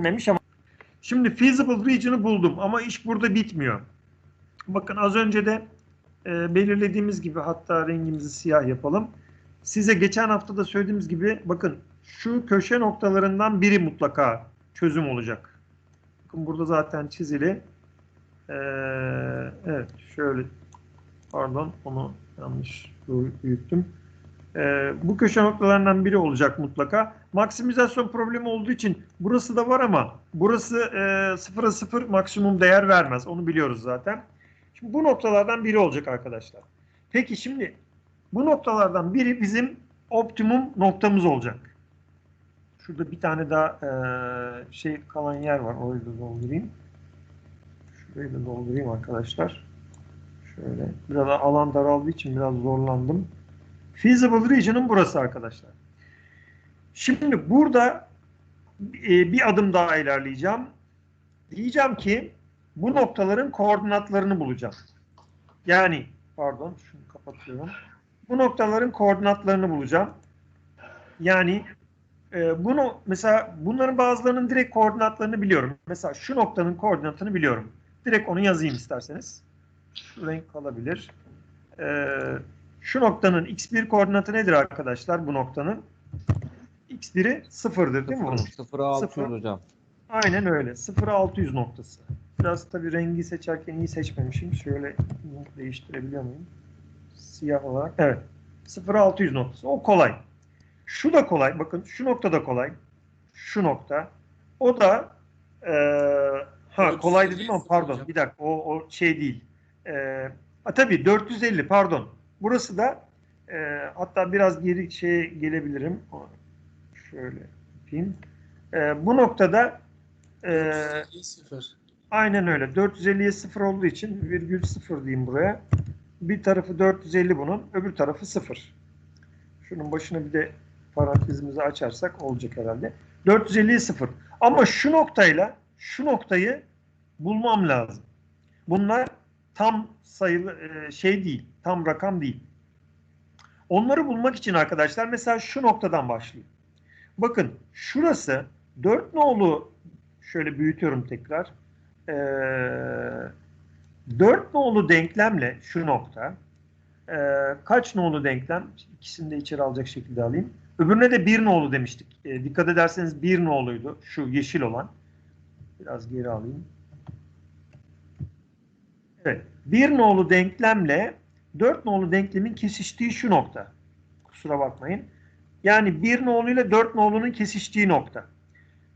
çözülmemiş ama şimdi feasible region'ı buldum ama iş burada bitmiyor. Bakın az önce de e, belirlediğimiz gibi hatta rengimizi siyah yapalım. Size geçen hafta da söylediğimiz gibi bakın şu köşe noktalarından biri mutlaka çözüm olacak. Bakın burada zaten çizili. Ee, evet şöyle pardon onu yanlış büyüttüm. Ee, bu köşe noktalarından biri olacak mutlaka. Maksimizasyon problemi olduğu için burası da var ama burası e, sıfıra sıfır maksimum değer vermez. Onu biliyoruz zaten. Şimdi bu noktalardan biri olacak arkadaşlar. Peki şimdi bu noktalardan biri bizim optimum noktamız olacak. Şurada bir tane daha e, şey kalan yer var. Orayı da doldurayım. Şurayı da doldurayım arkadaşlar. Şöyle. Biraz alan daraldığı için biraz zorlandım. Feasible region'ın burası arkadaşlar. Şimdi burada e, bir adım daha ilerleyeceğim. Diyeceğim ki bu noktaların koordinatlarını bulacağım. Yani pardon şunu kapatıyorum. Bu noktaların koordinatlarını bulacağım. Yani e, bunu mesela bunların bazılarının direkt koordinatlarını biliyorum. Mesela şu noktanın koordinatını biliyorum. Direkt onu yazayım isterseniz. Şu renk kalabilir. E, şu noktanın x1 koordinatı nedir arkadaşlar bu noktanın? x1'i sıfırdır değil mi bunun? 0'a 600 Sıfır. hocam. Aynen öyle. 0'a 600 noktası. Biraz tabii rengi seçerken iyi seçmemişim. Şöyle değiştirebiliyor muyum? Siyah olarak. Evet. 0'a 600 noktası. O kolay. Şu da kolay. Bakın şu nokta da kolay. Şu nokta. O da eee ha kolay dedim ama pardon. Bir dakika. O, o şey değil. Eee ha, tabii 450 pardon. Burası da eee, hatta biraz geri şeye gelebilirim. Şöyle yapayım. Eee, bu noktada sıfır. Aynen öyle. 450'ye 0 olduğu için virgül 0 diyeyim buraya. Bir tarafı 450 bunun, öbür tarafı 0. Şunun başına bir de parantezimizi açarsak olacak herhalde. 450'ye 0. Ama şu noktayla şu noktayı bulmam lazım. Bunlar tam sayılı e, şey değil, tam rakam değil. Onları bulmak için arkadaşlar mesela şu noktadan başlayayım. Bakın şurası 4 nolu şöyle büyütüyorum tekrar. Ee, 4 nolu denklemle şu nokta ee, kaç nolu denklem? İkisini de içeri alacak şekilde alayım. Öbürüne de 1 nolu demiştik. Ee, dikkat ederseniz 1 noluydu. Şu yeşil olan. Biraz geri alayım. Evet. 1 nolu denklemle 4 nolu denklemin kesiştiği şu nokta. Kusura bakmayın. Yani 1 nolu ile 4 nolunun kesiştiği nokta.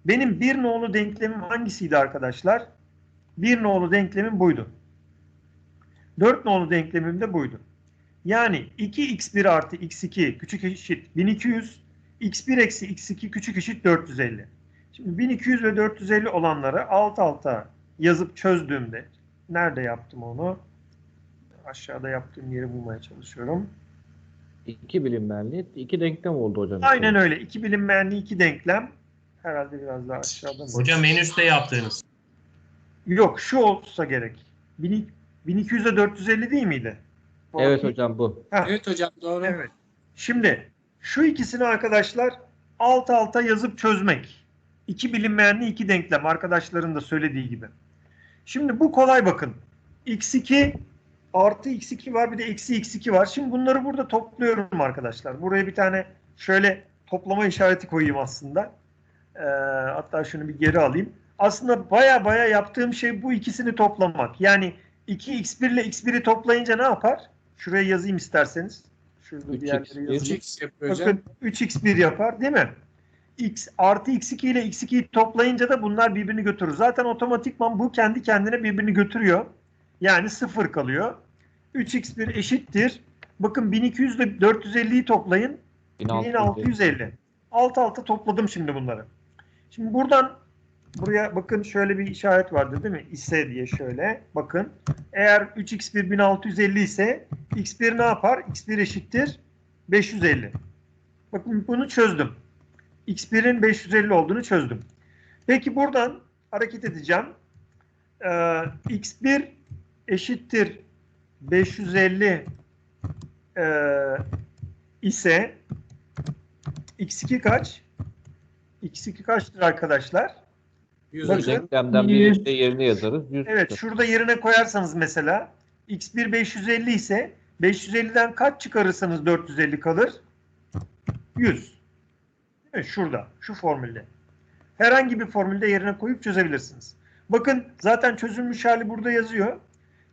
Benim 1 nolu denklemim hangisiydi arkadaşlar? 1 nolu denklemim buydu. 4 nolu denklemim de buydu. Yani 2x1 artı x2 küçük eşit 1200, x1 eksi x2 küçük eşit 450. Şimdi 1200 ve 450 olanları alt alta yazıp çözdüğümde nerede yaptım onu? Aşağıda yaptığım yeri bulmaya çalışıyorum. 2 bilinmeyenli, 2 denklem oldu hocam. Aynen öyle. İki bilinmeyenli iki denklem. Herhalde biraz daha aşağıda mı? Hocam en üstte yaptığınız. Yok şu olsa gerek. 1200 ile 450 değil miydi? Evet hocam bu. Heh, Evet hocam doğru. evet. Şimdi şu ikisini arkadaşlar alt alta yazıp çözmek. İki bilinmeyenli iki denklem arkadaşların da söylediği gibi. Şimdi bu kolay bakın. x2 artı x2 var bir de eksi x2 var. Şimdi bunları burada topluyorum arkadaşlar. Buraya bir tane şöyle toplama işareti koyayım aslında. Ee, hatta şunu bir geri alayım. Aslında baya baya yaptığım şey bu ikisini toplamak. Yani 2x1 ile x1'i toplayınca ne yapar? Şuraya yazayım isterseniz. Şurada bir 3x1. yerlere yazayım. 3x yapıyor hocam. Bakın 3x1 yapar değil mi? X artı x2 ile x2'yi toplayınca da bunlar birbirini götürür. Zaten otomatikman bu kendi kendine birbirini götürüyor. Yani sıfır kalıyor. 3x1 eşittir. Bakın 1200 ile 450'yi toplayın. 1650. Alt alta topladım şimdi bunları. Şimdi buradan buraya bakın şöyle bir işaret vardı değil mi? İse diye şöyle. Bakın. Eğer 3x1 1650 ise x1 ne yapar? x1 eşittir 550. Bakın bunu çözdüm. X1'in 550 olduğunu çözdüm. Peki buradan hareket edeceğim. Ee, x1 eşittir 550 e, ise x2 kaç? x2 kaçtır arkadaşlar? 100 Bakın. Denklemden de yerine yazarız. 100 Evet şurada yerine koyarsanız mesela x1 550 ise 550'den kaç çıkarırsanız 450 kalır? 100. Şurada, şu formülde. Herhangi bir formülde yerine koyup çözebilirsiniz. Bakın zaten çözülmüş hali burada yazıyor.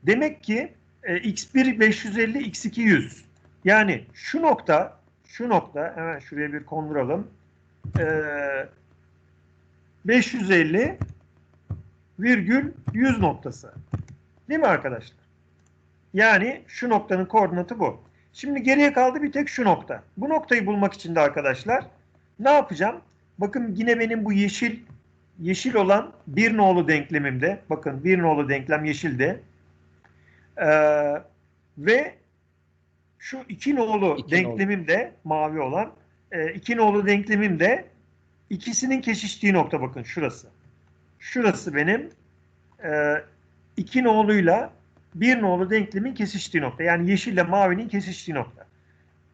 Demek ki e, x1 550, x2 100. Yani şu nokta, şu nokta hemen şuraya bir konduralım. E, 550 virgül 100 noktası. Değil mi arkadaşlar? Yani şu noktanın koordinatı bu. Şimdi geriye kaldı bir tek şu nokta. Bu noktayı bulmak için de arkadaşlar ne yapacağım? Bakın yine benim bu yeşil yeşil olan bir nolu denklemimde. Bakın bir nolu denklem yeşilde. Ee, ve şu iki nolu İki denklemimde mavi olan e, iki nolu denklemimde ikisinin kesiştiği nokta bakın şurası. Şurası benim e, iki noluyla bir nolu denklemin kesiştiği nokta. Yani yeşille mavinin kesiştiği nokta.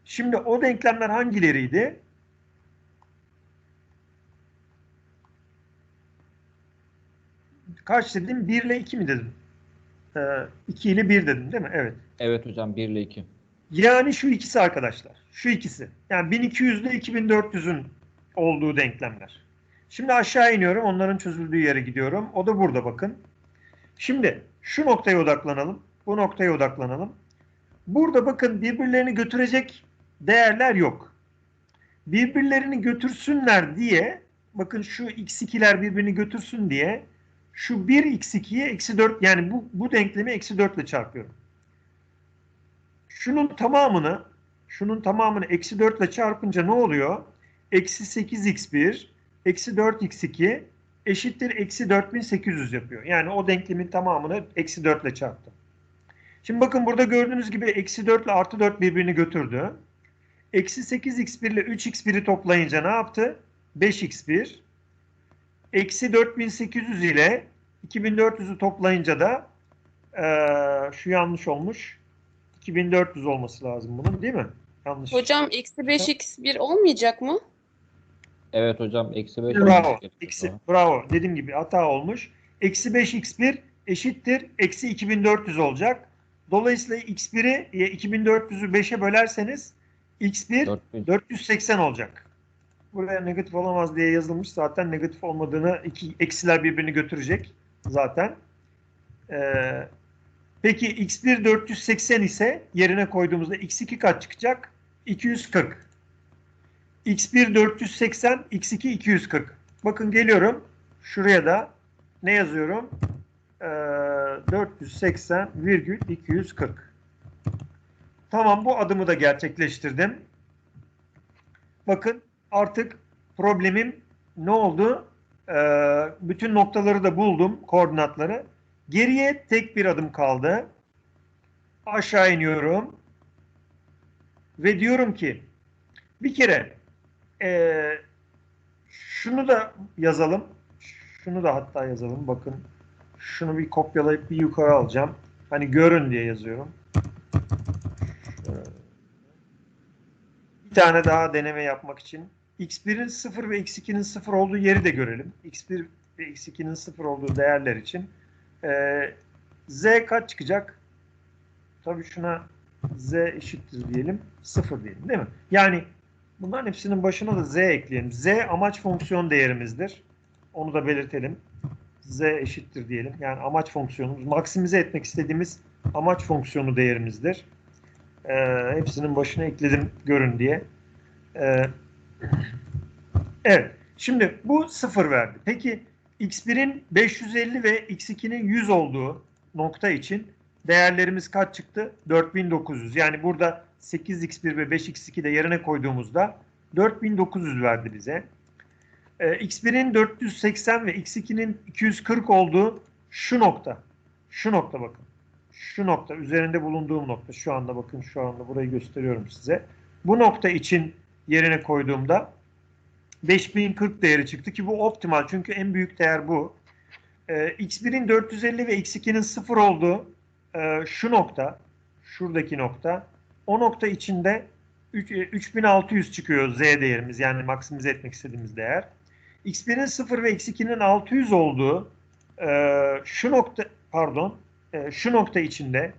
Şimdi o denklemler hangileriydi? Kaç dedim? 1 ile 2 mi dedim? Ee, 2 ile 1 dedim değil mi? Evet. Evet hocam 1 ile 2. Yani şu ikisi arkadaşlar. Şu ikisi. Yani 1200 ile 2400'ün olduğu denklemler. Şimdi aşağı iniyorum. Onların çözüldüğü yere gidiyorum. O da burada bakın. Şimdi şu noktaya odaklanalım. Bu noktaya odaklanalım. Burada bakın birbirlerini götürecek değerler yok. Birbirlerini götürsünler diye bakın şu x2'ler birbirini götürsün diye şu 1 x2'ye eksi 4 yani bu, bu denklemi eksi 4 ile çarpıyorum. Şunun tamamını şunun tamamını eksi 4 ile çarpınca ne oluyor? Eksi 8x1 eksi 4x2 eşittir eksi 4800 yapıyor. Yani o denklemin tamamını eksi 4 ile çarptım. Şimdi bakın burada gördüğünüz gibi eksi 4 ile artı 4 birbirini götürdü. Eksi 8x1 ile 3x1'i toplayınca ne yaptı? 5x1. Eksi 4800 ile 2400'ü toplayınca da eee, şu yanlış olmuş. 2400 olması lazım bunun değil mi? Yanlış. Hocam eksi 5x1 olmayacak mı? Evet hocam eksi 5. Bravo. Eksi, bravo. Dediğim gibi hata olmuş. Eksi 5x1 eşittir. Eksi 2400 olacak. Dolayısıyla x1'i 2400'ü 5'e bölerseniz x1 4000. 480 olacak. Buraya negatif olamaz diye yazılmış. Zaten negatif olmadığını iki eksiler birbirini götürecek zaten. Ee, peki x1 480 ise yerine koyduğumuzda x2 kaç çıkacak? 240. x1 480, x2 240. Bakın geliyorum. Şuraya da ne yazıyorum? Ee, 480 virgül 240. Tamam bu adımı da gerçekleştirdim. Bakın artık problemim ne oldu? Ee, bütün noktaları da buldum, koordinatları. Geriye tek bir adım kaldı. Aşağı iniyorum. Ve diyorum ki bir kere ee, şunu da yazalım. Şunu da hatta yazalım. Bakın şunu bir kopyalayıp bir yukarı alacağım. Hani görün diye yazıyorum. Şöyle. Bir tane daha deneme yapmak için x1'in 0 ve x2'nin 0 olduğu yeri de görelim. x1 ve x2'nin 0 olduğu değerler için. Ee, z kaç çıkacak? Tabii şuna z eşittir diyelim. 0 diyelim değil mi? Yani bunların hepsinin başına da z ekleyelim. z amaç fonksiyon değerimizdir. Onu da belirtelim. z eşittir diyelim. Yani amaç fonksiyonumuz. Maksimize etmek istediğimiz amaç fonksiyonu değerimizdir. Ee, hepsinin başına ekledim görün diye. Ee, evet. Şimdi bu sıfır verdi. Peki x1'in 550 ve x2'nin 100 olduğu nokta için değerlerimiz kaç çıktı? 4900. Yani burada 8x1 ve 5x2 de yerine koyduğumuzda 4900 verdi bize. Ee, x1'in 480 ve x2'nin 240 olduğu şu nokta. Şu nokta bakın. Şu nokta üzerinde bulunduğum nokta. Şu anda bakın şu anda burayı gösteriyorum size. Bu nokta için yerine koyduğumda 5040 değeri çıktı ki bu optimal çünkü en büyük değer bu. Ee, x1'in 450 ve x2'nin 0 olduğu e, şu nokta, şuradaki nokta, o nokta içinde üç- e, 3600 çıkıyor z değerimiz yani maksimize etmek istediğimiz değer. x1'in 0 ve x2'nin 600 olduğu e, şu nokta pardon e, şu nokta içinde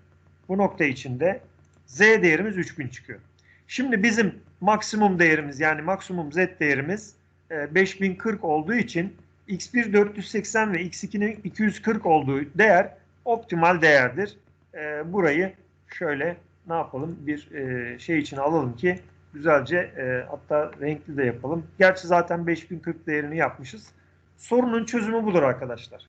bu nokta içinde z değerimiz 3000 çıkıyor. Şimdi bizim maksimum değerimiz yani maksimum z değerimiz e, 5040 olduğu için x1 480 ve x2'nin 240 olduğu değer optimal değerdir. E, burayı şöyle ne yapalım bir e, şey için alalım ki güzelce e, hatta renkli de yapalım. Gerçi zaten 5040 değerini yapmışız. Sorunun çözümü budur arkadaşlar.